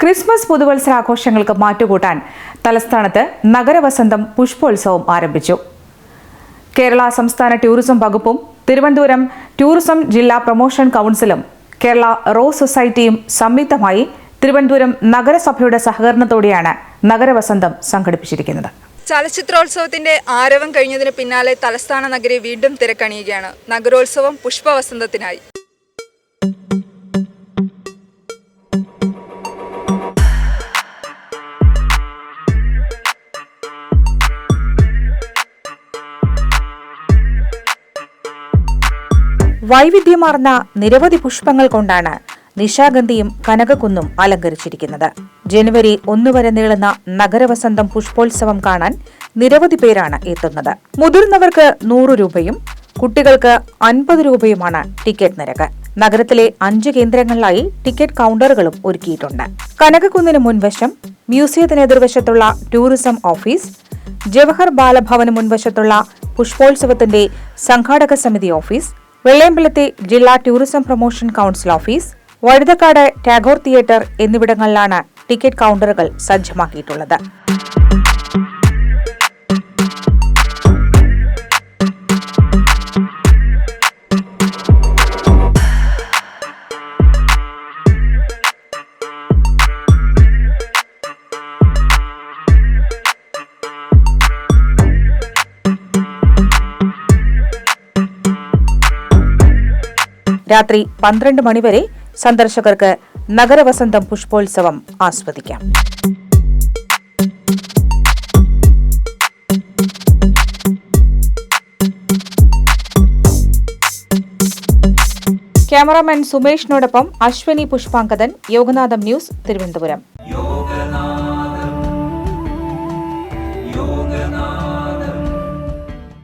Christmas പുതുവത്സരാഘോഷങ്ങൾക്ക് മാറ്റുകൂട്ടാൻ തലസ്ഥാനത്ത് നഗരവസന്തം പുഷ്പോത്സവം ആരംഭിച്ചു. കേരള സംസ്ഥാന ടൂറിസം വകുപ്പും തിരുവനന്തപുരം ടൂറിസം ജില്ലാ പ്രൊമോഷൻ കൗൺസിലും കേരള റോസ് സൊസൈറ്റിയും സംയുക്തമായി തിരുവനന്തപുരം നഗരസഭയുടെ സഹകരണത്തോടെയാണ് നഗരവസന്തം സംഘടിപ്പിച്ചിരിക്കുന്നത്. ചലച്ചിത്രോത്സവത്തിന്റെ ആരവം കഴിഞ്ഞതിന് പിന്നാലെ തലസ്ഥാന നഗരി വീണ്ടും തിരക്കണിയുകയാണ്. നഗരോത്സവം പുഷ്പവസന്തത്തിനായി. വൈവിധ്യമാർന്ന നിരവധി പുഷ്പങ്ങൾ കൊണ്ടാണ് നിശാഗന്ധിയും കനകക്കുന്നും അലങ്കരിച്ചിരിക്കുന്നത്. ജനുവരി ഒന്ന് വരെ നീളുന്ന നഗരവസന്തം പുഷ്പോത്സവം കാണാൻ നിരവധി പേരാണ് എത്തുന്നത്. മുതിർന്നവർക്ക് നൂറ് രൂപയും കുട്ടികൾക്ക് അൻപത് രൂപയുമാണ് ടിക്കറ്റ് നിരക്ക്. നഗരത്തിലെ അഞ്ച് കേന്ദ്രങ്ങളിലായി ടിക്കറ്റ് കൗണ്ടറുകളും ഒരുക്കിയിട്ടുണ്ട്. കനകക്കുന്നിന് മുൻവശം മ്യൂസിയത്തിന് എതിർവശത്തുള്ള ടൂറിസം ഓഫീസ് ജവഹർ ബാലഭവന് മുൻവശത്തുള്ള പുഷ്പോത്സവത്തിന്റെ സംഘാടക സമിതി ഓഫീസ് വെള്ളയമ്പലത്തെ ജില്ലാ tourism promotion council office Vazhuthacaud Tagore theatre എന്നിവിടങ്ങളിലാണ് ടിക്കറ്റ് കൗണ്ടറുകൾ സജ്ജമാക്കിയിട്ടുള്ളത്. രാത്രി പന്ത്രണ്ട് മണിവരെ സന്ദർശകർക്ക് നഗരവസന്തം പുഷ്പോത്സവം ആസ്വദിക്കാം. ക്യാമറാമാൻ സുമേഷിനോടൊപ്പം അശ്വനി പുഷ്പാങ്കദൻ യോഗനാഥം ന്യൂസ് തിരുവനന്തപുരം.